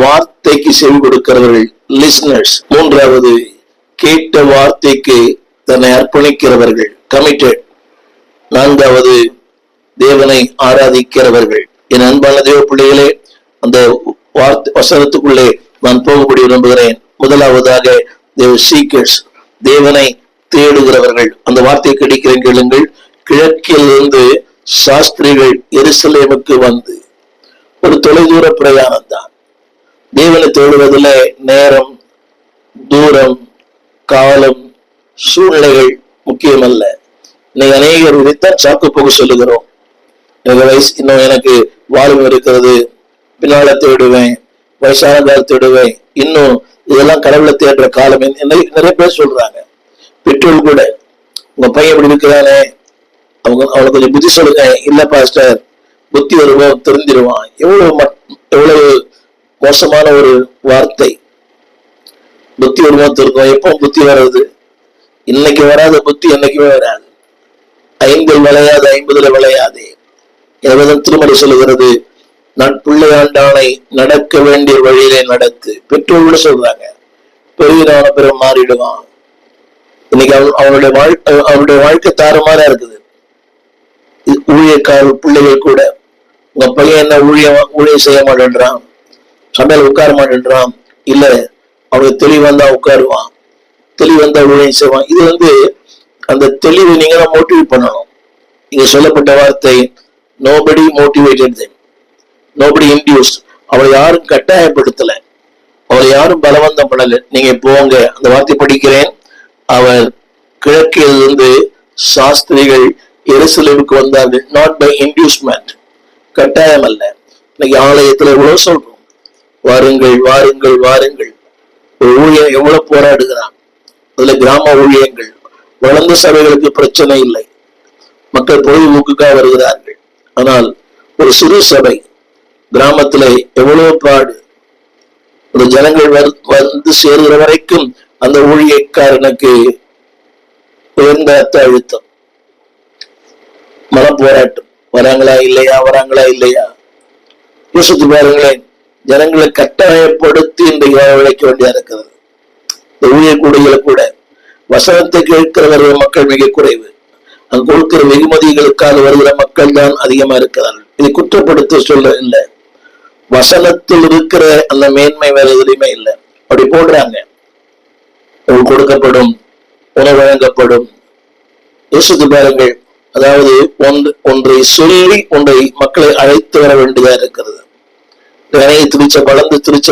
வார்த்தைக்கு செவி கொடுக்கிறவர்கள் லிசனர்ஸ் மூன்றாவது கேட்ட வார்த்தைக்கு தன்னை அர்ப்பணிக்கிறவர்கள் கமிட்டட் நான்காவது தேவனை ஆராதிக்கிறவர்கள். என் அன்பான தேவ பிள்ளைகளே அந்த வார்த்தை வசனத்துக்குள்ளே நான் போகக்கூடிய விரும்புகிறேன். முதலாவதாக தேவ சீக்கர்ஸ் தேவனை தேடுகிறவர்கள். அந்த வார்த்தையை கிடைக்கிறேன் கேளுங்கள். கிழக்கிலிருந்து சாஸ்திரிகள் எருசலேமுக்கு வந்து ஒரு தொலைதூர பிரயாணம் தான் தேவனை தேடுவதில் நேரம் தூரம் காலம் சூழ்நிலைகள் முக்கியமல்ல. இன்னைக்கு அநேகர் இதைத்தான் சாக்கு போக சொல்லுகிறோம். எனக்கு வயசு இன்னும் எனக்கு வாழ்வு இருக்கிறது. பின்னால தேடுவேன் வயசான காலம் தேடுவேன். இன்னும் இதெல்லாம் கடவுளை தேடுற காலம். நிறைய பேர் சொல்றாங்க. பெற்றோர் கூட உங்க பையன் இப்படி இருக்கிறானே. அவங்க அவனுக்கு கொஞ்சம் புத்தி சொல்லுங்க. இல்ல பாஸ்டர். புத்தி வருவோம் தெரிஞ்சிருவான். எவ்வளவு எவ்வளவு மோசமான ஒரு வார்த்தை. புத்தி வருவோம் தெரியும் எப்போ புத்தி வர்றது இன்னைக்கு வராத புத்தி என்னைக்குமே வராது. ஐந்தில் விளையாது ஐம்பதுல விளையாதே. எனவேதான் திருமணி சொல்லுகிறது நான் பிள்ளையாண்டானை நடக்க வேண்டிய வழியிலே நடத்து பெற்றோர் கூட சொல்றாங்க. பெரியவன பிறகு மாறிடுவான். இன்னைக்கு அவன் அவனுடைய வாழ்க்கை அவனுடைய வாழ்க்கை தாறுமாறா இருக்குது. ஊழியக்கார பிள்ளைகள் கூட உங்க பையன் என்ன ஊழியம் ஊழியம் செய்ய மாட்டேன்றான்? சமையல் உட்கார மாட்டேன்றான். இல்ல அவனுக்கு தெளிவு வந்தா உட்காருவான். தெளிவு வந்தா ஊழியம் செய்வான்? இது வந்து அந்த தெளிவை நீங்க தான் மோட்டிவேட் பண்ணணும். இங்க சொல்லப்பட்ட வார்த்தை nobody motivated them nobody induce அவளை யாரும் கட்டாயப்படுத்தல. அவளை யாரும் பலவந்தம் பண்ணல. நீங்க போங்க அந்த வார்த்தை படிக்கிறேன். அவர் கிழக்கிலிருந்து சாஸ்திரிகள் எருசலேமுக்கு வந்தார்கள். நாட் பை இன்டியூஸ்மெண்ட் கட்டாயம் அல்ல. இன்னைக்கு ஆலயத்துல இவ்வளவு சொல்றோம். வாருங்கள் வாருங்கள் வாருங்கள். ஒரு ஊழியன் எவ்வளவு போராடுகிறான்? அதுல கிராம ஊழியங்கள் வளர்ந்த சபைகளுக்கு பிரச்சனை இல்லை. மக்கள் பொழுதுபோக்குக்காக வருகிறார்கள். ஆனால் ஒரு சிறு சபை கிராமத்துல எவ்வளவு பாடு. அந்த ஜனங்கள் வந்து சேருகிற வரைக்கும் அந்த ஊழியக்காரனுக்கு உயர்ந்த அத்த அழுத்தம். மன போராட்டம் வராங்களா இல்லையா வராங்களா இல்லையா? யோசித்து பாருங்களேன். ஜனங்களை கட்டாயப்படுத்தி இன்றைக்கு உழைக்க வேண்டியா இருக்கிறது இந்த ஊழியக்கூடிகளை கூட வசனத்தை கேட்கிறவர்கள் மக்கள் மிக குறைவு. அங்கு கொடுக்கிற வெகுமதிகளுக்காக வருகிற மக்கள் தான் அதிகமா இருக்கிறார்கள். இதை குற்றப்படுத்த சொல்ல இல்லை. வசனத்தில் இருக்கிற அந்த மேன்மை வேற எதுலையுமே இல்லை. அப்படி போடுறாங்க. கொடுக்கப்படும் உணவு வழங்கப்படும் யோசித்து பாருங்கள் அதாவது ஒன்று ஒன்றை சொல்லி ஒன்றை மக்களை அழைத்து வர வேண்டியதா இருக்கிறது. நிறைய திருச்ச வளர்ந்து திருச்ச